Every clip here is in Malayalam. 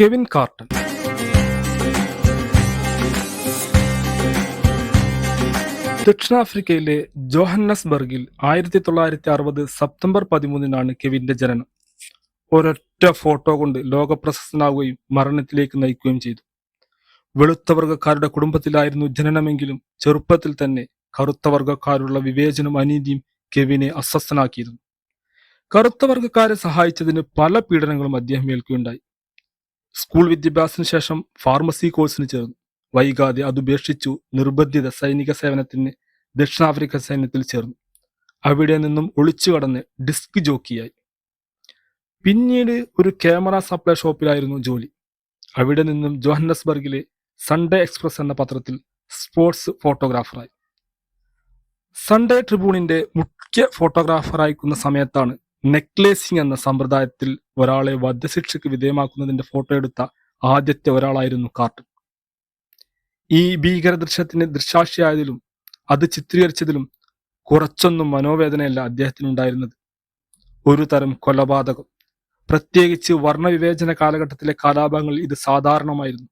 Kevin carton. ദക്ഷിണാഫ്രിക്കയിലെ ജോഹന്നസ്ബർഗിൽ ആയിരത്തി തൊള്ളായിരത്തി അറുപത് സെപ്റ്റംബർ പതിമൂന്നിനാണ് കെവിന്റെ ജനനം. ഒരൊറ്റ ഫോട്ടോ കൊണ്ട് ലോകപ്രശസ്തനാവുകയും മരണത്തിലേക്ക് നയിക്കുകയും ചെയ്തു. വെളുത്ത വർഗക്കാരുടെ കുടുംബത്തിലായിരുന്നു ജനനമെങ്കിലും ചെറുപ്പത്തിൽ തന്നെ കറുത്ത വർഗക്കാരുള്ള വിവേചനം അനീതിയും കെവിനെ അസ്വസ്ഥനാക്കിയിരുന്നു. കറുത്ത വർഗക്കാരെ സഹായിച്ചതിന് പല പീഡനങ്ങളും അദ്ദേഹം ഏൽക്കുകയുണ്ടായി. സ്കൂൾ വിദ്യാഭ്യാസത്തിന് ശേഷം ഫാർമസി കോഴ്സിന് ചേർന്നു. വൈകാതെ അതുപേക്ഷിച്ചു നിർബന്ധിത സൈനിക സേവനത്തിന് ദക്ഷിണാഫ്രിക്ക സൈന്യത്തിൽ ചേർന്നു. അവിടെ നിന്നും ഒളിച്ചു കടന്ന് ഡിസ്ക് ജോക്കിയായി പിന്നീട് ഒരു ക്യാമറ സപ്ലൈ ഷോപ്പിലായിരുന്നു ജോലി. അവിടെ നിന്നും ജോഹന്നസ്ബർഗിലെ സൺഡേ എക്സ്പ്രസ് എന്ന പത്രത്തിൽ സ്പോർട്സ് ഫോട്ടോഗ്രാഫറായി സൺഡേ ട്രിബ്യൂണിന്റെ മുഖ്യ ഫോട്ടോഗ്രാഫറായിരിക്കുന്ന സമയത്താണ് നെക്ലേസിംഗ് എന്ന സമ്പ്രദായത്തിൽ ഒരാളെ വധശിക്ഷയ്ക്ക് വിധേയമാക്കുന്നതിന്റെ ഫോട്ടോ എടുത്ത ആദ്യത്തെ ഒരാളായിരുന്നു കാർട്ടൺ ഈ ഭീകര ദൃശ്യത്തിന് ദൃശാക്ഷിയായതിലും അത് ചിത്രീകരിച്ചതിലും കുറച്ചൊന്നും മനോവേദനയല്ല അദ്ദേഹത്തിനുണ്ടായിരുന്നത്. ഒരു തരം കൊലപാതകം. പ്രത്യേകിച്ച് വർണവിവേചന കാലഘട്ടത്തിലെ കലാപങ്ങൾ ഇത് സാധാരണമായിരുന്നു.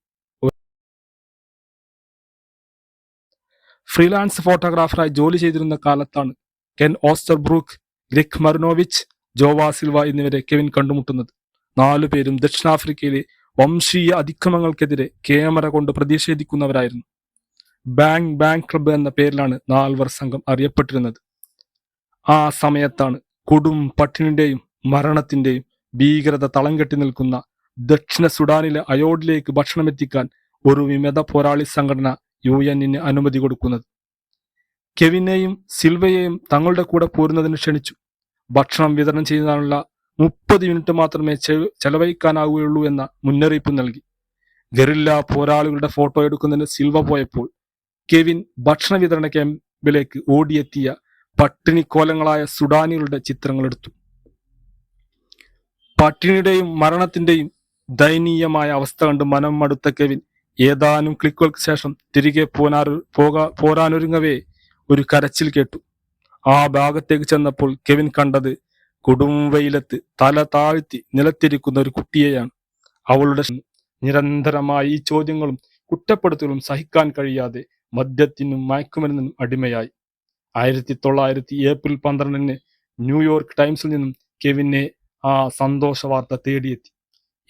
ഫ്രീലാൻസ് ഫോട്ടോഗ്രാഫറായി ജോലി ചെയ്തിരുന്ന കാലത്താണ് Ken Oosterbroek Greg Marinovich Joao Silva എന്നിവരെ കെവിൻ കണ്ടുമുട്ടുന്നത്. നാലുപേരും ദക്ഷിണാഫ്രിക്കയിലെ വംശീയ അതിക്രമങ്ങൾക്കെതിരെ ക്യാമറ കൊണ്ട് പ്രതിഷേധിക്കുന്നവരായിരുന്നു. ബാങ്ക് ബാങ്ക് ക്ലബ്ബ് എന്ന പേരിലാണ് നാൽവർ സംഘം അറിയപ്പെട്ടിരുന്നത്. ആ സമയത്താണ് കൊടും പട്ടിണിന്റെയും മരണത്തിന്റെയും ഭീകരത തളം കെട്ടി നിൽക്കുന്ന ദക്ഷിണ സുഡാനിലെ അയോഡിലേക്ക് ഭക്ഷണമെത്തിക്കാൻ ഒരു വിമത പോരാളി സംഘടന യു എന്നിന് അനുമതി കൊടുക്കുന്നത്. കെവിനെയും സിൽവയെയും തങ്ങളുടെ കൂടെ പോരുന്നതിന് ക്ഷണിച്ചു. ഭക്ഷണം വിതരണം ചെയ്യുന്നതിനുള്ള മുപ്പത് മിനിറ്റ് മാത്രമേ ചെലവഴിക്കാനാവുകയുള്ളൂ എന്ന മുന്നറിയിപ്പ് നൽകി. ഗറില്ല പോരാളികളുടെ ഫോട്ടോ എടുക്കുന്നതിന് സിൽവ പോയപ്പോൾ കെവിൻ ഭക്ഷണ വിതരണ ക്യാമ്പിലേക്ക് ഓടിയെത്തിയ പട്ടിണിക്കോലങ്ങളായ സുഡാനികളുടെ ചിത്രങ്ങൾ എടുത്തു. പട്ടിണിയുടെയും മരണത്തിന്റെയും ദയനീയമായ അവസ്ഥ കണ്ട് മനം മടുത്ത കെവിൻ ഏതാനും ക്ലിക്കുകൾക്ക് ശേഷം തിരികെ പോനാറ് പോകാ പോരാനൊരുങ്ങവേ ഒരു കരച്ചിൽ കേട്ടു. ആ ഭാഗത്തേക്ക് ചെന്നപ്പോൾ കെവിൻ കണ്ടത് കൊടും വെയിലത്ത് തല താഴ്ത്തി നിലത്തിരിക്കുന്ന ഒരു കുട്ടിയെയാണ്. അവളുടെ നിരന്തരമായ ഈ ചോദ്യങ്ങളും കുറ്റപ്പെടുത്തലും സഹിക്കാൻ കഴിയാതെ മദ്യത്തിനും മയക്കുമരുന്നിനും അടിമയായി. ആയിരത്തി തൊള്ളായിരത്തി ഏപ്രിൽ പന്ത്രണ്ടിന് ന്യൂയോർക്ക് ടൈംസിൽ നിന്നും കെവിനെ ആ സന്തോഷ വാർത്ത തേടിയെത്തി.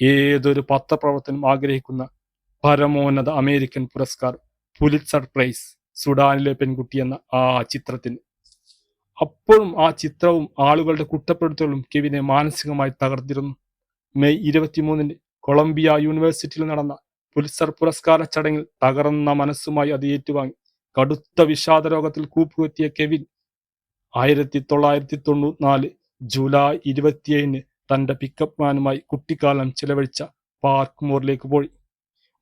ഏതൊരു പത്രപ്രവർത്തനം ആഗ്രഹിക്കുന്ന പരമോന്നത അമേരിക്കൻ പുരസ്കാർ പുലിറ്റ്സർ പ്രൈസ് സുഡാനിലെ പെൺകുട്ടി എന്ന ആ ചിത്രത്തിന്. അപ്പോഴും ആ ചിത്രവും ആളുകളുടെ കുറ്റപ്പെടുത്തലും കെവിനെ മാനസികമായി തകർത്തിരുന്നു. മെയ് ഇരുപത്തിമൂന്നിന് കൊളംബിയ യൂണിവേഴ്സിറ്റിയിൽ നടന്ന പുലിസർ പുരസ്കാര ചടങ്ങിൽ തകർന്ന മനസ്സുമായി അത് ഏറ്റുവാങ്ങി. കടുത്ത വിഷാദ രോഗത്തിൽ കൂപ്പുകുത്തിയ കെവിൻ ആയിരത്തി തൊള്ളായിരത്തി തൊണ്ണൂറ്റിനാല് ജൂലൈ ഇരുപത്തിയേഴിന് തന്റെ പിക്കപ്പ് മാനുമായി കുട്ടിക്കാലം ചിലവഴിച്ച പാർക്ക് മോറിലേക്ക് പോയി.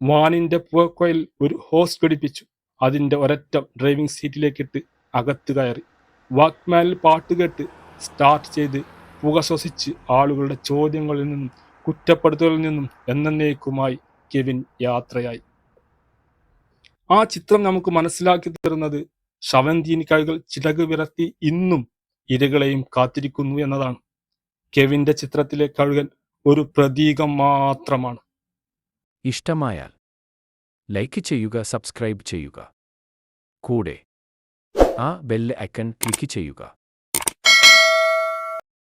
വാനിന്റെ പുകക്കോയിൽ ഒരു ഹോസ് പിടിപ്പിച്ചു. അതിന്റെ ഒരറ്റം ഡ്രൈവിംഗ് സീറ്റിലേക്കിട്ട് അകത്ത് കയറി. വാക്മാനിൽ പാട്ടുകേട്ട് സ്റ്റാർട്ട് ചെയ്ത് പുക ശ്വസിച്ച് ആളുകളുടെ ചോദ്യങ്ങളിൽ നിന്നും കുറ്റപ്പെടുത്തലിൽ നിന്നും എന്നേക്കുമായി കെവിൻ യാത്രയായി. ആ ചിത്രം നമുക്ക് മനസ്സിലാക്കി തരുന്നത് ശവന്തീനി ചിടക് വിറത്തി ഇന്നും ഇരകളെയും കാത്തിരിക്കുന്നു എന്നതാണ്. കെവിന്റെ ചിത്രത്തിലെ കഴുകൻ ഒരു പ്രതീകം മാത്രമാണ്. ഇഷ്ടമായാൽ ലൈക്ക് ചെയ്യുക സബ്സ്ക്രൈബ് ചെയ്യുക. കൂടെ ആ ബെല്ല് ഐക്കൺ ക്ലിക്ക് ചെയ്യുക.